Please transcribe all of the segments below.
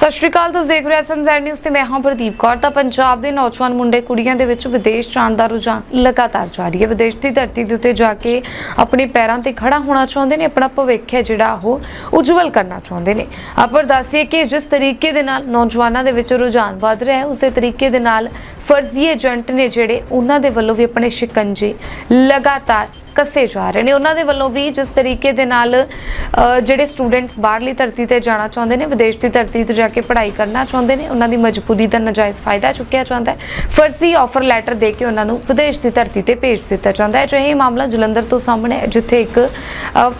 ਸਤਿ ਸ਼੍ਰੀ ਅਕਾਲ, ਤੁਸੀਂ ਦੇਖ ਰਹੇ ਹੋ ਸੰਜ਼ਰ ਨਿਊਜ਼ ਤੇ ਮੈਂ ਹਾਂ ਪ੍ਰਦੀਪ ਕੌਰ। ਤਾਂ ਪੰਜਾਬ ਦੇ ਨੌਜਵਾਨ ਮੁੰਡੇ ਕੁੜੀਆਂ ਦੇ ਵਿੱਚ ਵਿਦੇਸ਼ ਜਾਣ ਦਾ ਰੁਝਾਨ ਲਗਾਤਾਰ ਜਾਰੀ ਹੈ। ਵਿਦੇਸ਼ ਦੀ ਧਰਤੀ ਦੇ ਉੱਤੇ ਜਾ ਕੇ ਆਪਣੇ ਪੈਰਾਂ ਤੇ ਖੜਾ ਹੋਣਾ ਚਾਹੁੰਦੇ ਨੇ, ਆਪਣਾ ਭਵਿੱਖ ਹੈ ਜਿਹੜਾ ਉਹ ਉਜਵਲ ਕਰਨਾ ਚਾਹੁੰਦੇ ਨੇ। ਆਪਰ ਦੱਸੀਏ ਕਿ ਜਿਸ ਤਰੀਕੇ ਦੇ ਨਾਲ ਨੌਜਵਾਨਾਂ ਦੇ ਵਿੱਚ ਰੁਝਾਨ ਵਧ ਰਿਹਾ ਹੈ, ਉਸੇ ਤਰੀਕੇ ਦੇ ਨਾਲ ਫਰਜ਼ੀ ਏਜੰਟ ਨੇ ਜਿਹੜੇ ਉਹਨਾਂ ਦੇ ਵੱਲੋਂ ਵੀ ਆਪਣੇ ਸ਼ਿਕੰਜੇ ਲਗਾਤਾਰ ਕੱਸੇ ਜਾ ਰਹੇ ਨੇ। ਉਹਨਾਂ ਦੇ ਵੱਲੋਂ ਵੀ ਜਿਸ ਤਰੀਕੇ ਦੇ ਨਾਲ ਜਿਹੜੇ ਸਟੂਡੈਂਟਸ ਬਾਹਰਲੀ ਧਰਤੀ ਤੇ ਜਾਣਾ ਚਾਹੁੰਦੇ ਨੇ, ਵਿਦੇਸ਼ ਦੀ ਧਰਤੀ ਤੇ ਜਾ ਕੇ ਪੜ੍ਹਾਈ ਕਰਨਾ ਚਾਹੁੰਦੇ ਨੇ, ਉਹਨਾਂ ਦੀ ਮਜਬੂਰੀ ਦਾ ਨਜਾਇਜ਼ ਫਾਇਦਾ ਚੁੱਕਿਆ ਜਾਂਦਾ ਹੈ। ਫਰਜ਼ੀ ਆਫਰ ਲੈਟਰ ਦੇ ਕੇ ਉਹਨਾਂ ਨੂੰ ਵਿਦੇਸ਼ ਦੀ ਧਰਤੀ ਤੇ ਭੇਜ ਦਿੱਤਾ ਜਾਂਦਾ ਹੈ। ਅਜਿਹਾ ਮਾਮਲਾ ਜਲੰਧਰ ਤੋਂ ਸਾਹਮਣੇ ਹੈ, ਜਿੱਥੇ ਇੱਕ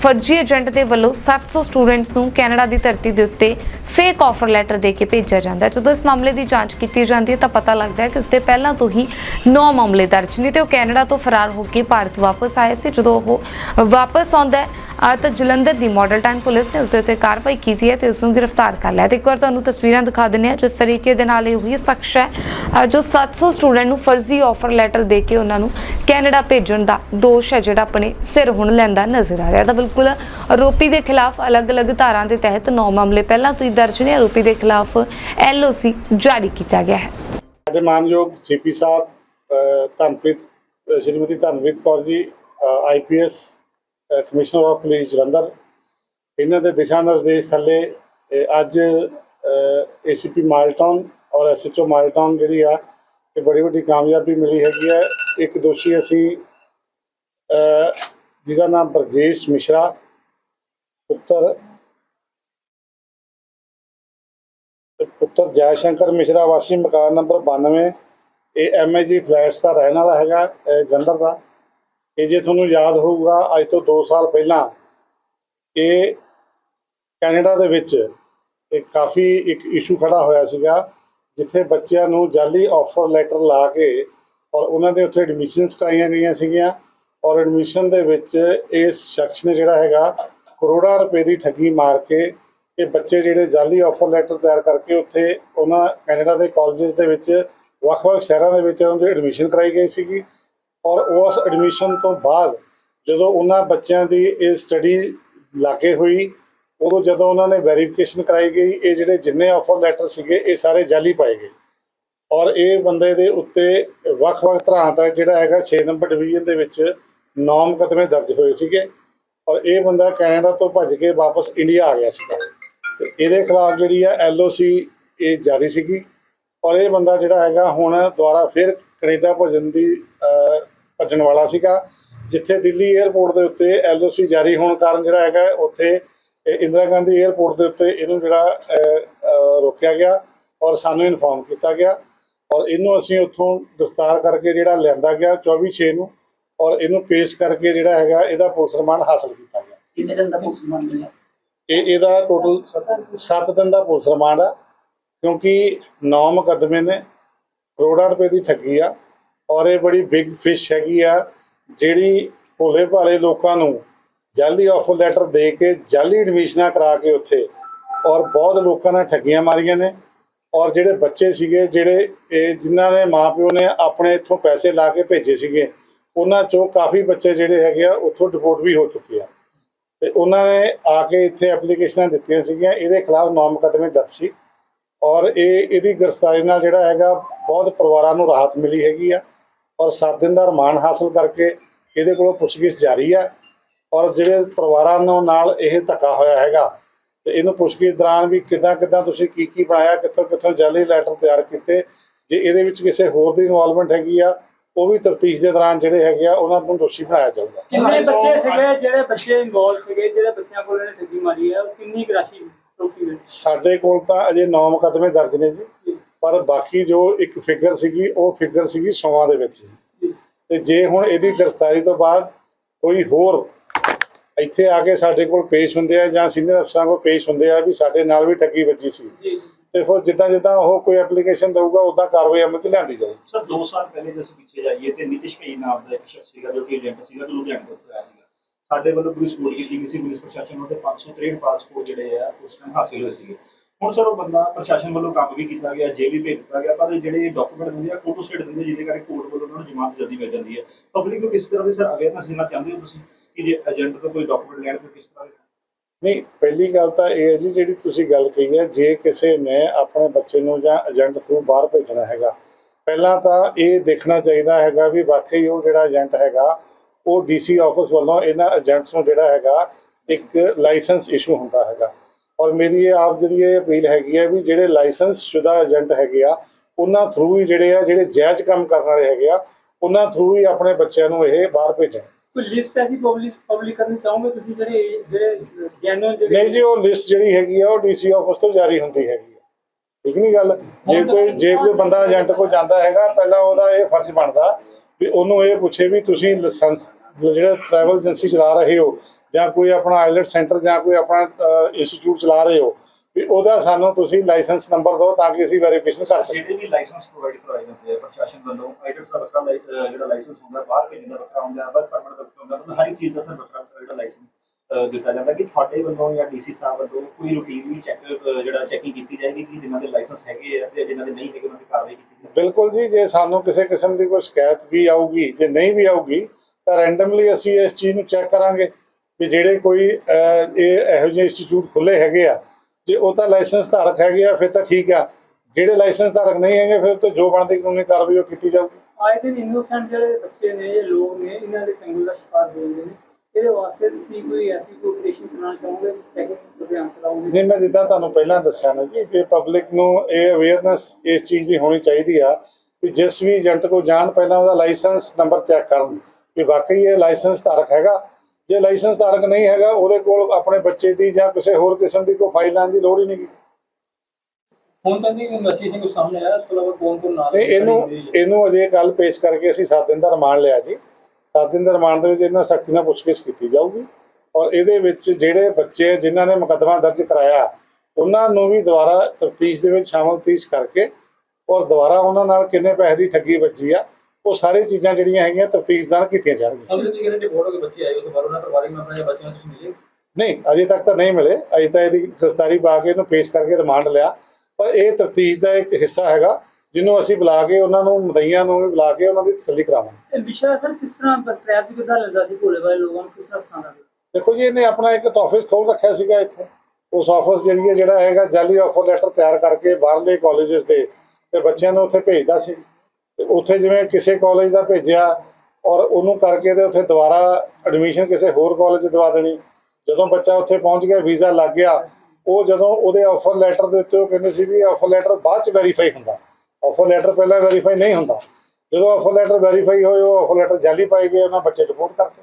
ਫਰਜ਼ੀ ਏਜੰਟ ਦੇ ਵੱਲੋਂ 700 ਸਟੂਡੈਂਟਸ ਨੂੰ ਕੈਨੇਡਾ ਦੀ ਧਰਤੀ ਦੇ ਉੱਤੇ ਫੇਕ ਆਫਰ ਲੈਟਰ ਦੇ ਕੇ ਭੇਜਿਆ ਜਾਂਦਾ ਹੈ। ਜਦੋਂ ਇਸ ਮਾਮਲੇ ਦੀ ਜਾਂਚ ਕੀਤੀ ਜਾਂਦੀ ਹੈ, ਤਾਂ ਪਤਾ ਲੱਗਦਾ ਹੈ ਕਿ ਉਸਦੇ ਪਹਿਲਾਂ ਤੋਂ ਹੀ 9 ਮਾਮਲੇ ਦਰਜ ਨੇ ਤੇ ਉਹ ਕੈਨੇਡਾ ਤੋਂ ਫਰਾਰ ਹੋ ਕੇ ਭਾਰਤ ਵਾਪਸ ਆਏ ਸੀ ਜਦੋਂ ਉਹ ਵਾਪਸ ਆਉਂਦਾ ਹੈ। ਤਾਂ ਜਲੰਧਰ ਦੀ ਮਾਡਲ ਟਾਊਨ ਪੁਲਿਸ ਨੇ ਉਸ ਉੱਤੇ ਕਾਰਵਾਈ ਕੀਤੀ ਹੈ ਤੇ ਉਸ ਨੂੰ ਗ੍ਰਿਫਤਾਰ ਕਰ ਲਿਆ ਤੇ ਇੱਕ ਵਾਰ ਤੁਹਾਨੂੰ ਤਸਵੀਰਾਂ ਦਿਖਾ ਦਿੰਦੇ ਹਾਂ ਜਿਸ ਤਰੀਕੇ ਦੇ ਨਾਲ ਇਹ ਹੋਈ ਸ਼ਖਸ ਹੈ ਜੋ 700 ਸਟੂਡੈਂਟ ਨੂੰ ਫਰਜ਼ੀ ਆਫਰ ਲੈਟਰ ਦੇ ਕੇ ਉਹਨਾਂ ਨੂੰ ਕੈਨੇਡਾ ਭੇਜਣ ਦਾ ਦੋਸ਼ ਹੈ ਜਿਹੜਾ ਆਪਣੇ ਸਿਰ ਹੁਣ ਲੈਂਦਾ ਨਜ਼ਰ ਆ ਰਿਹਾ ਤਾਂ ਬਿਲਕੁਲ ਆਰੋਪੀ ਦੇ ਖਿਲਾਫ ਅਲੱਗ-ਅਲੱਗ ਧਾਰਾਂ ਦੇ ਤਹਿਤ 9 ਮਾਮਲੇ ਪਹਿਲਾਂ ਤੋਂ ਹੀ ਦਰਜ ਨੇ। ਆਰੋਪੀ ਦੇ ਖਿਲਾਫ ਐਲਓਸੀ ਜਾਰੀ ਕੀਤਾ ਗਿਆ ਹੈ। ਸਾਡੇ ਮਾਨਯੋਗ ਸੀਪੀ ਸਾਹਿਬ ਅਹ, Shrimati Dhanpreet Kaur ji IPS commissioner of police Jalandhar. ਇਹਨਾਂ ਦੇ ਦਿਸ਼ਾ ਨਿਰਦੇਸ਼ ਥੱਲੇ ਅਹ, ਅੱਜ ਏਸੀਪੀ ਮਾਲਟਾਊਨ ਔਰ ਐਸਐਚਓ ਮਾਲਟਾਊਨ ਜਿਹੜੀ ਆ ਇਹ ਬੜੀ ਵੱਡੀ ਕਾਮਯਾਬੀ ਮਿਲੀ ਹੈਗੀ ਹੈ। ਇੱਕ ਦੋਸ਼ੀ ਅਸੀਂ ਜਿਹਦਾ ਨਾਮ ਬਰਜੇਸ਼ ਮਿਸ਼ਰਾ ਪੁੱਤਰ ਪੁੱਤਰ ਜੈ ਸ਼ੰਕਰ ਮਿਸ਼ਰਾ ਵਾਸੀ ਮਕਾਨ ਨੰਬਰ 92 ਇਹ ਐਮਏਜੀ ਫਲੈਟਸ ਦਾ ਰਹਿਣ ਵਾਲਾ ਹੈਗਾ ਅਹ ਜਲੰਧਰ ਦਾ। ਇਹ ਜੇ ਤੁਹਾਨੂੰ ਯਾਦ ਹੋਊਗਾ, ਅੱਜ ਤੋਂ 2 ਸਾਲ ਪਹਿਲਾਂ ਇਹ ਕੈਨੇਡਾ ਦੇ ਵਿੱਚ ਇੱਕ ਕਾਫੀ ਇੱਕ ਇਸ਼ੂ ਖੜਾ ਹੋਇਆ ਸੀਗਾ, ਜਿੱਥੇ ਬੱਚਿਆਂ ਨੂੰ ਜਾਲੀ ਆਫਰ ਲੈਟਰ ਲਾ ਕੇ ਔਰ ਉਹਨਾਂ ਦੇ ਉੱਥੇ ਐਡਮਿਸ਼ਨਸ ਕਰਾਈਆਂ ਗਈਆਂ ਸੀਗੀਆਂ ਔਰ ਐਡਮਿਸ਼ਨ ਦੇ ਵਿੱਚ ਇਸ ਸ਼ਖਸ ਨੇ ਜਿਹੜਾ ਹੈਗਾ ਕਰੋੜਾਂ ਰੁਪਏ ਦੀ ਠੱਗੀ ਮਾਰ ਕੇ ਇਹ ਬੱਚੇ ਜਿਹੜੇ ਜਾਲੀ ਆਫਰ ਲੈਟਰ ਤਿਆਰ ਕਰਕੇ ਉੱਥੇ ਉਹਨਾਂ ਕੈਨੇਡਾ ਦੇ ਕਾਲਜਸ ਦੇ ਵਿੱਚ ਵੱਖ-ਵੱਖ ਸ਼ਹਿਰਾਂ ਦੇ ਵਿੱਚ ਉਹਨਾਂ ਦੀ ਐਡਮਿਸ਼ਨ ਕਰਾਈ ਗਈ ਸੀਗੀ। ਔਰ ਉਸ ਐਡਮਿਸ਼ਨ ਤੋਂ ਬਾਅਦ ਜਦੋਂ ਉਹਨਾਂ ਬੱਚਿਆਂ ਦੀ ਇਹ ਸਟੱਡੀ ਲਾਗੇ ਹੋਈ, ਉਦੋਂ ਜਦੋਂ ਉਹਨਾਂ ਨੇ ਵੈਰੀਫਿਕੇਸ਼ਨ ਕਰਾਈ ਗਈ, ਇਹ ਜਿਹੜੇ ਜਿੰਨੇ ਆਫਰ ਲੈਟਰ ਸੀਗੇ, ਇਹ ਸਾਰੇ ਜਾਲੀ ਪਾਏ ਗਏ। ਔਰ ਇਹ ਬੰਦੇ ਦੇ ਉੱਤੇ ਵੱਖ-ਵੱਖ ਤਰ੍ਹਾਂ ਦਾ ਜਿਹੜਾ ਹੈਗਾ 6 ਨੰਬਰ ਡਿਵੀਜ਼ਨ ਦੇ ਵਿੱਚ 9 ਮੁਕੱਦਮੇ ਦਰਜ ਹੋਏ ਸੀਗੇ। ਔਰ ਇਹ ਬੰਦਾ ਕੈਨੇਡਾ ਤੋਂ ਭੱਜ ਕੇ ਵਾਪਸ ਇੰਡੀਆ ਆ ਗਿਆ ਸੀਗਾ। ਤੇ ਇਹਦੇ ਖਿਲਾਫ ਜਿਹੜੀ ਆ ਐਲਓਸੀ ਇਹ ਜਾਰੀ ਸੀਗੀ। ਔਰ ਇਹ ਬੰਦਾ ਜਿਹੜਾ ਹੈਗਾ ਹੁਣ ਦੁਬਾਰਾ ਫਿਰ ਕੈਨੇਡਾ ਭੱਜਣ ਦੀ ਭੱਜਣ ਵਾਲਾ ਸੀਗਾ ਜਿੱਥੇ ਦਿੱਲੀ 에ਅਰਪੋਰਟ ਦੇ ਉੱਤੇ ਐਲਓਸੀ ਜਾਰੀ ਹੋਣ ਕਾਰਨ ਜਿਹੜਾ ਹੈਗਾ ਉੱਥੇ ਇੰਦਰਾ ਗਾਂਧੀ 에ਅਰਪੋਰਟ ਦੇ ਉੱਤੇ ਇਹਨੂੰ ਜਿਹੜਾ ਰੋਕਿਆ ਗਿਆ ਔਰ ਸਾਨੂੰ ਇਨਫੋਰਮ ਕੀਤਾ ਗਿਆ ਔਰ ਇਹਨੂੰ ਅਸੀਂ ਉੱਥੋਂ ਗ੍ਰਿਫਤਾਰ ਕਰਕੇ ਜਿਹੜਾ ਲਿਆਂਦਾ ਗਿਆ 24 ਛੇ ਨੂੰ ਔਰ ਇਹਨੂੰ ਪੇਸ਼ ਕਰਕੇ ਜਿਹੜਾ ਹੈਗਾ ਇਹਦਾ ਪੁਲਿਸ ਰਿਮਾਂਡ ਹਾਸਲ ਕੀਤਾ ਗਿਆ। ਕਿੰਨੇ ਦਿਨ ਦਾ ਪੁਲਿਸ ਰਿਮਾਂਡ ਮਿਲਿਆ? ਇਹ ਇਹਦਾ ਟੋਟਲ 7 ਦਿਨ। ਦਾ ਪੁਲਿਸ ਰਿਮਾਂਡ ਆ ਕਿਉਂਕਿ 9 ਮੁਕੱਦਮੇ ਨੇ ਕਰੋੜਾਂ ਰੁਪਏ ਦੀ ਠੱਗੀ ਆ। ਔਰ ਇਹ ਬੜੀ ਬਿਗ ਫਿਸ਼ ਹੈਗੀ ਆ, ਜਿਹੜੀ ਭੋਲੇ ਭਾਲੇ ਲੋਕਾਂ ਨੂੰ ਜਾਲੀ ਆਫਰ ਲੈਟਰ ਦੇ ਕੇ ਜਾਲੀ ਐਡਮਿਸ਼ਨਾਂ ਕਰਾ ਕੇ ਉੱਥੇ ਔਰ ਬਹੁਤ ਲੋਕਾਂ ਨਾਲ ਠੱਗੀਆਂ ਮਾਰੀਆਂ ਨੇ ਔਰ ਜਿਹੜੇ ਬੱਚੇ ਸੀਗੇ, ਜਿਹੜੇ ਇਹ ਜਿਨ੍ਹਾਂ ਦੇ ਮਾਪਿਓ ਨੇ ਆਪਣੇ ਇੱਥੋਂ ਪੈਸੇ ਲਾ ਕੇ ਭੇਜੇ ਸੀਗੇ, ਉਹਨਾਂ ਚੋਂ ਕਾਫੀ ਬੱਚੇ ਜਿਹੜੇ ਹੈਗੇ ਆ, ਉੱਥੋਂ ਡਿਪੋਰਟ ਵੀ ਹੋ ਚੁੱਕੇ ਆ। ਤੇ ਉਹਨਾਂ ਨੇ ਆ ਕੇ ਇੱਥੇ ਐਪਲੀਕੇਸ਼ਨਾਂ ਦਿੱਤੀਆਂ ਸੀਗੀਆਂ, ਇਹਦੇ ਖਿਲਾਫ ਨੌ ਮੁਕੱਦਮੇ ਦਰਜ ਸੀ। ਔਰ ਇਹ, ਇਹਦੀ ਗ੍ਰਿਫਤਾਰੀ ਨਾਲ ਜਿਹੜਾ ਹੈਗਾ, ਬਹੁਤ ਪਰਿਵਾਰਾਂ ਨੂੰ ਰਾਹਤ ਮਿਲੀ ਹੈਗੀ ਆ। ਔਰ 7 ਦਿਨ ਦਾ ਰਿਮਾਂਡ ਹਾਸਲ ਕਰਕੇ ਇਹਦੇ ਕੋਲੋਂ ਪੁੱਛਗਿੱਛ ਜਾਰੀ ਆ। ਔਰ ਜਿਹੜੇ ਪਰਿਵਾਰਾਂ ਨੂੰ ਨਾਲ ਇਹ ਧੱਕਾ ਹੋਇਆ ਹੈਗਾ ਤੇ ਇਹਨੂੰ ਪੁੱਛਗਿੱਛ ਦੌਰਾਨ ਵੀ ਕਿੱਦਾਂ ਕਿੱਦਾਂ ਤੁਸੀਂ ਕੀ ਕੀ ਬਣਾਇਆ ਕਿੱਥੋਂ ਕਿੱਥੋਂ ਜਾਲੀ ਲੈਟਰ ਤਿਆਰ ਕੀਤੇ ਜੇ ਇਹਦੇ ਵਿੱਚ ਕਿਸੇ ਹੋਰ ਦੀ ਇਨਵੋਲਵਮੈਂਟ ਹੈਗੀ ਆ ਉਹ ਵੀ ਤਫਤੀਸ਼ ਦੇ ਦੌਰਾਨ ਜਿਹੜੇ ਹੈਗੇ ਆ ਉਹਨਾਂ ਨੂੰ ਦੋਸ਼ੀ ਬਣਾਇਆ ਜਾਊਗਾ। ਜਿੰਨੇ ਬੱਚੇ ਸੀਗੇ ਜਿਹੜੇ ਬੱਚੇ ਇਨਵੋਲਵ ਸੀਗੇ ਜਿਹੜੇ ਬੱਚਿਆਂ ਕੋਲ ਇਹਨੇ ਠੱਗੀ ਮਾਰੀ ਹੈ ਉਹ ਕਿੰਨੀ ਰਾਸ਼ੀ ਵਿੱਚ ਸਾਡੇ ਕੋਲ ਤਾਂ ਅਜੇ 9 ਮੁਕੱਦਮੇ ਦਰਜ ਨੇ ਜੀ। ਪਰ ਬਾਕੀ ਜੋ ਇੱਕ ਫਿਗਰ ਸੀਗੀ ਉਹ ਫਿਗਰ ਸੀਗੀ ਸੌਆਂ ਦੇ ਵਿੱਚ। ਤੇ ਜੇ ਹੁਣ ਇਹਦੀ ਗ੍ਰਿਫਤਾਰੀ ਤੋਂ ਬਾਅਦ ਕੋਈ ਹੋਰ ਇੱਥੇ ਆ ਕੇ ਸਾਡੇ ਕੋਲ ਪੇਸ਼ ਹੁੰਦੇ ਆ ਜਾਂ ਸੀਨੀਅਰ ਅਫਸਰਾਂ ਕੋਲ ਪੇਸ਼ ਹੁੰਦੇ ਆ ਵੀ ਸਾਡੇ ਨਾਲ ਵੀ ਠੱਗੀ ਵੱਜੀ ਸੀ। ਤੇ ਫਿਰ ਜਿੱਦਾਂ ਜਿੱਦਾਂ ਉਹ ਕੋਈ ਐਪਲੀਕੇਸ਼ਨ ਦਊਗਾ ਉਦਾਂ ਕਾਰਵਾਈ ਅਮਲ 'ਚ ਲਿਆਂਦੀ ਜਾਊਗੀ ਸਰ 2 ਸਾਲ ਪਹਿਲੇ ਜੇ ਅਸੀਂ ਪਿੱਛੇ ਜਾਈਏ ਤੇ ਨਿਤਿਸ਼ ਕਈ ਨਾਮ ਦਾ ਇੱਕ ਸ਼ਖਸ ਸੀਗਾ ਜੋ ਕਿ ਏਜੰਟ ਸੀਗਾ ਜੋ ਲੁਧਿਆਣੇ ਤੋਂ ਆਇਆ ਸੀਗਾ। ਸਾਡੇ ਵੱਲੋਂ ਪੂਰੀ ਸਪੋਰਟ ਕੀਤੀ ਗਈ ਸੀ ਪੁਲਿਸ ਪ੍ਰਸ਼ਾਸਨ ਨੂੰ ਤੇ 563 ਪਾਸਪੋਰਟ ਜਿਹੜੇ ਆ ਉਸ ਟਾਈਮ ਹਾਸਿਲ ਹੋਏ ਸੀਗੇ। ਹੁਣ ਸਰ ਉਹ ਬੰਦਾ ਪ੍ਰਸ਼ਾਸਨ ਵੱਲੋਂ ਕੰਮ ਵੀ ਕੀਤਾ ਗਿਆ, ਜੇਲ੍ਹ ਵੀ ਭੇਜ ਦਿੱਤਾ ਗਿਆ, ਪਰ ਜਿਹੜੇ ਡਾਕੂਮੈਂਟ ਦਿੰਦੇ ਆ ਫੋਟੋ ਸਟੇਟ ਦਿੰਦੇ ਜਿਹਦੇ ਕਰਕੇ ਕੋਰਟ ਵੱਲੋਂ ਉਹਨਾਂ ਨੂੰ ਜ਼ਮਾਨਤ ਜਲਦੀ ਮਿਲ ਜਾਂਦੀ ਹੈ। ਪਬਲਿਕ ਨੂੰ ਕਿਸ ਤਰ੍ਹਾਂ ਦੀ ਸਰ ਅਵੇਅਰਨੈਸ ਦੇਣਾ ਚਾਹੁੰਦੇ ਹੋ ਤੁਸੀਂ ਕਿ ਜੇ ਏਜੰਟ ਤੋਂ ਕੋਈ ਡਾਕੂਮੈਂਟ ਲੈਣ ਤੋਂ ਕਿਸ ਤਰ੍ਹਾਂ ਦੇ? ਨਹੀਂ, ਪਹਿਲੀ ਗੱਲ ਤਾਂ ਇਹ ਹੈ ਜੀ, ਜਿਹੜੀ ਤੁਸੀਂ ਗੱਲ ਕਹੀ ਹੈ, ਜੇ ਕਿਸੇ ਨੇ ਆਪਣੇ ਬੱਚੇ ਨੂੰ ਜਾਂ ਏਜੰਟ ਥਰੂ ਬਾਹਰ ਭੇਜਣਾ ਹੈਗਾ, ਪਹਿਲਾਂ ਤਾਂ ਇਹ ਦੇਖਣਾ ਚਾਹੀਦਾ ਹੈਗਾ ਵੀ ਵਾਕਈ ਉਹ ਜਿਹੜਾ ਏਜੰਟ ਹੈਗਾ, ਉਹ ਡੀਸੀ ਆਫਿਸ ਵੱਲੋਂ ਇਹਨਾਂ ਏਜੰਟਸ ਨੂੰ ਜਿਹੜਾ ਹੈਗਾ, ਇੱਕ ਲਾਇਸੈਂਸ ਇਸ਼ੂ ਹੁੰਦਾ ਹੈਗਾ। ਔਰ ਮੇਰੀ ਇਹ ਆਪ ਜਿਹੜੀ ਇਹ ਅਪੀਲ ਹੈਗੀ ਹੈ ਵੀ ਜਿਹੜੇ ਲਾਇਸੈਂਸ ਸ਼ੁਦਾ ਏਜੰਟ ਹੈਗੇ ਆ ਉਹਨਾਂ ਥਰੂ ਹੀ ਜਿਹੜੇ ਆ ਜਿਹੜੇ ਜਾਇਜ਼ ਕੰਮ ਕਰਨ ਵਾਲੇ ਹੈਗੇ ਆ ਉਹਨਾਂ ਥਰੂ ਹੀ ਆਪਣੇ ਬੱਚਿਆਂ ਨੂੰ ਇਹ ਬਾਹਰ ਭੇਜਣ। ਕੋਈ ਲਿਸਟ ਐਸੀ ਪਬਲਿਕ ਪਬਲਿਕ ਕਰਨੀ ਚਾਹੋਗੇ ਤੁਸੀਂ ਜਿਹੜੇ ਜਿਹੜੇ ਜੈਨੂਅਨ ਜਿਹੜੇ ਨਹੀਂ ਜੀ ਉਹ ਲਿਸਟ ਜਿਹੜੀ ਹੈਗੀ ਆ ਉਹ ਡੀਸੀ ਆਫਿਸ ਤੋਂ ਜਾਰੀ ਹੁੰਦੀ ਹੈਗੀ ਆ। ਠੀਕ ਨਹੀਂ ਗੱਲ? ਜੇ ਕੋਈ ਜੇ ਕੋਈ ਬੰਦਾ ਏਜੰਟ ਕੋਲ ਜਾਂਦਾ ਹੈਗਾ ਪਹਿਲਾਂ ਉਹਦਾ ਇਹ ਫਰਜ਼ ਬਣਦਾ ਵੀ ਉਹਨੂੰ ਇਹ ਪੁੱਛੇ ਵੀ ਤੁਸੀਂ ਲਾਇਸੈਂਸ ਜਿਹੜਾ ਟਰੈਵਲ ਏਜੰਸੀ ਚਲਾ ਰਹੇ ਹੋ ਜਾਂ ਕੋਈ ਆਪਣਾ ਆਈਲੈਟ ਸੈਂਟਰ ਜਾਂ ਕੋਈ ਆਪਣਾ ਇੰਸਟੀਚਿਊਟ ਚਲਾ ਰਹੇ ਹੋ ਵੀ ਉਹਦਾ ਸਾਨੂੰ ਤੁਸੀਂ ਲਾਇਸੈਂਸ ਨੰਬਰ ਦਿਓ ਤਾਂ ਕਿ ਅਸੀਂ ਵੈਰੀਫਿਕੇਸ਼ਨ ਕਰ ਸਕੀਏ। ਜਿਹੜੇ ਵੀ ਲਾਇਸੈਂਸ ਪ੍ਰੋਵਾਈਡ ਕਰਵਾਏ ਜਾਂਦੇ ਆ ਪ੍ਰਸ਼ਾਸਨ ਵੱਲੋਂ ਆਈਡਲਸ ਦਾ ਵੱਖਰਾ ਜਿਹੜਾ ਲਾਇਸੈਂਸ ਹੁੰਦਾ ਬਾਹਰ ਭੇਜਣ ਦਾ ਵੱਖਰਾ ਹੁੰਦਾ ਵਰਕ ਪਰਮਿਟ ਦਾ ਵੱਖਰਾ ਹੁੰਦਾ ਹਰ ਇੱਕ ਚੀਜ਼ ਦਾ ਸਰ ਵੱਖਰਾ ਜਿਹੜਾ ਲਾਇਸੈਂਸ ਦਿੱਤਾ ਜਾਂਦਾ ਕਿ ਤੁਹਾਡੇ ਵੱਲੋਂ ਜਾਂ ਡੀਸੀ ਸਾਹਿਬ ਵੱਲੋਂ ਕੋਈ ਰੂਟੀਨਲੀ ਚੈੱਕ ਜਿਹੜਾ ਚੈਕਿੰਗ ਕੀਤੀ ਜਾਏਗੀ ਕਿ ਜਿਨ੍ਹਾਂ ਦੇ ਲਾਇਸੈਂਸ ਹੈਗੇ ਆ ਤੇ ਜਿਨ੍ਹਾਂ ਦੇ ਨਹੀਂ ਹੈਗੇ ਉਹਨਾਂ ਦੀ ਕਾਰਵਾਈ ਕੀਤੀ ਜਾਏਗੀ। ਬਿਲਕੁਲ ਜੀ ਜੇ ਸਾਨੂੰ ਕਿਸੇ ਕਿਸਮ ਦੀ ਕੋਈ ਸ਼ਿਕਾਇਤ ਵੀ ਆਊਗੀ ਜੇ ਨਹੀਂ ਵੀ ਆਊਗੀ ਤਾਂ ਰੈਂਡਮਲੀ ਅਸੀਂ ਇਸ ਚੀਜ਼ ਨੂੰ ਚੈੱਕ ਕਰਾਂਗੇ। ਵੀ ਜਿਹੜੇ ਕੋਈ ਇਹ ਇਹੋ ਜਿਹੇ ਇੰਸਟੀਚਿਊਟ ਖੁੱਲੇ ਹੈਗੇ ਆ ਜੇ ਉਹ ਤਾਂ ਲਾਇਸੈਂਸ ਧਾਰਕ ਹੈਗੇ ਆ ਫਿਰ ਤਾਂ ਠੀਕ ਆ। ਜਿਹੜੇ ਲਾਇਸੈਂਸ ਧਾਰਕ ਨਹੀਂ ਹੈਗੇ ਫਿਰ ਤਾਂ ਜੋ ਬਣਦੀ ਕਾਨੂੰਨੀ ਕਾਰਵਾਈ ਉਹ ਕੀਤੀ ਜਾਊਗੀ। ਆਏ ਦਿਨ ਇਨੋਸੈਂਟ ਜਿਹੜੇ ਬੱਚੇ ਨੇ ਇਹ ਲੋਕ ਨੇ ਇਹਨਾਂ ਦੇ ਚੰਗਲ ਦਾ ਸ਼ਿਕਾਰ ਹੋਣਗੇ ਨੇ। ਇਹਦੇ ਵਾਸਤੇ ਤੁਸੀਂ ਕੋਈ ਐਸੀ ਕੋਈ ਆਪਰੇਸ਼ਨ ਕਰਨਾ ਚਾਹੋਗੇ ਚੈਕਿੰਗ ਅਭਿਆਨ ਚਲਾਓਗੇ? ਜਿਵੇਂ ਮੈਂ ਜਿੱਦਾਂ ਤੁਹਾਨੂੰ ਪਹਿਲਾਂ ਦੱਸਿਆ ਨਾ ਜੀ ਕਿ ਪਬਲਿਕ ਨੂੰ ਇਹ ਅਵੇਅਰਨੈਸ ਇਸ ਚੀਜ਼ ਦੀ ਹੋਣੀ ਚਾਹੀਦੀ ਆ ਕਿ ਜਿਸ ਵੀ ਏਜੰਟ ਕੋਲ ਜਾਣ ਪਹਿਲਾਂ ਉਹਦਾ ਲਾਇਸੈਂਸ ਨੰਬਰ ਚੈੱਕ ਕਰਨ। ਕਿ ਵਾਕਈ ਇਹ ਲਾਇਸੈਂਸ ਧਾਰਕ ਹੈਗਾ ਜੇ ਲਾਇਸੈਂਸ ਧਾਰਕ ਨਹੀਂ ਹੈਗਾ ਉਹਦੇ ਕੋਲ ਆਪਣੇ ਬੱਚੇ ਦੀ ਜਾਂ ਕਿਸੇ ਹੋਰ ਕਿਸਮ ਦੀ ਕੋਈ ਫਾਈਲ ਲੈਣ ਦੀ ਲੋੜ ਹੀ ਨਹੀਂ ਹੁਣ ਤੱਕ ਦੀ ਇਨਵੈਸਟੀਗੇਸ਼ਨ ਕੋਈ ਸਾਹਮਣੇ ਆਇਆ ਇਸ ਤੋਂ ਇਲਾਵਾ ਕੌਣ ਕੌਣ ਨਾਲ ਤੇ ਇਹਨੂੰ ਇਹਨੂੰ ਅਜੇ ਕੱਲ ਪੇਸ਼ ਕਰਕੇ ਅਸੀਂ 7 ਦਿਨ ਦਾ ਰਿਮਾਂਡ ਲਿਆ ਜੀ। 7 ਦਿਨ ਦੇ ਰਿਮਾਂਡ ਦੇ ਵਿੱਚ ਇਹਨਾਂ ਸਖਤੀ ਨਾਲ ਪੁੱਛਗਿੱਛ ਕੀਤੀ ਜਾਊਗੀ। ਔਰ ਇਹਦੇ ਵਿੱਚ ਜਿਹੜੇ ਬੱਚੇ ਜਿਨ੍ਹਾਂ ਨੇ ਮੁਕੱਦਮਾ ਦਰਜ ਕਰਾਇਆ ਉਹਨਾਂ ਨੂੰ ਵੀ ਦੁਬਾਰਾ ਤਫਤੀਸ਼ ਦੇ ਵਿੱਚ ਸ਼ਾਮਲ ਤਫਤੀਸ਼ ਕਰਕੇ ਔਰ ਦੁਬਾਰਾ ਉਹਨਾਂ ਨਾਲ ਕਿੰਨੇ ਪੈਸੇ ਦੀ ਠੱਗੀ ਵੱਜੀ ਆ ਉਹ ਸਾਰੀ ਚੀਜ਼ਾਂ ਜਿਹੜੀਆਂ ਹੈਗੀਆਂ ਤਫਤੀਸ਼ ਨਾਲ ਕੀਤੀਆਂ ਜਾਣਗੀਆਂ। ਅਗਲੇ ਦੀ ਗਰੰਟੀ ਫੋਟੋ ਕੇ ਬੱਚੇ ਆਏ ਉਹ ਤੋਂ ਬਾਅਦ ਉਹਨਾਂ ਪਰਿਵਾਰਿਕ ਮੈਂਬਰਾਂ ਜਾਂ ਬੱਚਿਆਂ ਨੂੰ ਤੁਸੀਂ ਮਿਲੇ? ਨਹੀਂ ਅਜੇ ਤੱਕ ਤਾਂ ਨਹੀਂ ਮਿਲੇ। ਅਜੇ ਤਾਂ ਇਹਦੀ ਗ੍ਰਿਫਤਾਰੀ ਪਾ ਕੇ ਇਹਨੂੰ ਪੇਸ਼ ਕਰਕੇ ਰਿਮਾਂਡ ਲਿਆ। ਪਰ ਇਹ ਤਫਤੀਸ਼ ਦਾ ਇੱਕ ਹਿੱਸਾ ਹੈਗਾ ਜਿਹਨੂੰ ਅਸੀਂ ਬੁਲਾ ਕੇ ਉਹਨਾਂ ਨੂੰ ਮਦਈਆਂ ਨੂੰ ਵੀ ਬੁਲਾ ਕੇ ਉਹਨਾਂ ਦੀ ਤਸੱਲੀ ਕਰਾਵਾਂਗੇ। ਇਹ ਵਿਸ਼ਾ ਸਰ ਕਿਸ ਤਰ੍ਹਾਂ ਟ੍ਰੈਪ ਦੀ ਕਿੱਦਾਂ ਲੈਂਦਾ ਸੀ ਭੋਲੇ ਵਾਲੇ ਲੋਕਾਂ ਨੂੰ ਕਿਸ ਤਰ੍ਹਾਂ ਪਸੰਦ ਸੀ? ਦੇਖੋ ਜੀ ਇਹਨੇ ਆਪਣਾ ਇੱਕ ਆਫਿਸ ਖੋਲ ਰੱਖਿਆ ਸੀਗਾ ਇੱਥੇ। ਉਸ ਆਫਿਸ ਜਰੀਏ ਜਿਹੜਾ ਹੈਗਾ ਜਾਲੀ ਆਫਰ ਲੈਟਰ ਤਿਆਰ ਕਰਕੇ ਬਾਹਰਲੇ ਕਾਲਜਸ ਦੇ ਤੇ ਬੱਚਿਆਂ ਨੂੰ ਉੱਥੇ ਭੇਜਦਾ ਸੀ। ਤੇ ਉੱਥੇ ਜਿਵੇਂ ਕਿਸੇ ਕਾਲਜ ਦਾ ਭੇਜਿਆ ਔਰ ਉਹਨੂੰ ਕਰਕੇ ਤੇ ਉੱਥੇ ਦੁਬਾਰਾ ਐਡਮਿਸ਼ਨ ਕਿਸੇ ਹੋਰ ਕਾਲਜ ਦਵਾ ਦੇਣੀ। ਜਦੋਂ ਬੱਚਾ ਉੱਥੇ ਪਹੁੰਚ ਗਿਆ ਵੀਜ਼ਾ ਲੱਗ ਗਿਆ, ਉਹ ਜਦੋਂ ਉਹਦੇ ਆਫਰ ਲੈਟਰ ਦੇ ਉੱਤੇ ਉਹ ਕਹਿੰਦੇ ਸੀ ਵੀ ਆਫਰ ਲੈਟਰ ਬਾਅਦ ਚ ਵੈਰੀਫਾਈ ਹੁੰਦਾ। ਆਫਰ ਲੈਟਰ ਪਹਿਲਾਂ ਵੈਰੀਫਾਈ ਨਹੀਂ ਹੁੰਦਾ। ਜਦੋਂ ਆਫਰ ਲੈਟਰ ਵੈਰੀਫਾਈ ਹੋਏ, ਉਹ ਆਫਰ ਲੈਟਰ ਜਾਲੀ ਪਾਏ ਗਏ, ਉਹਨਾਂ ਬੱਚੇ ਡਿਪੋਰਟ ਕਰਤੇ।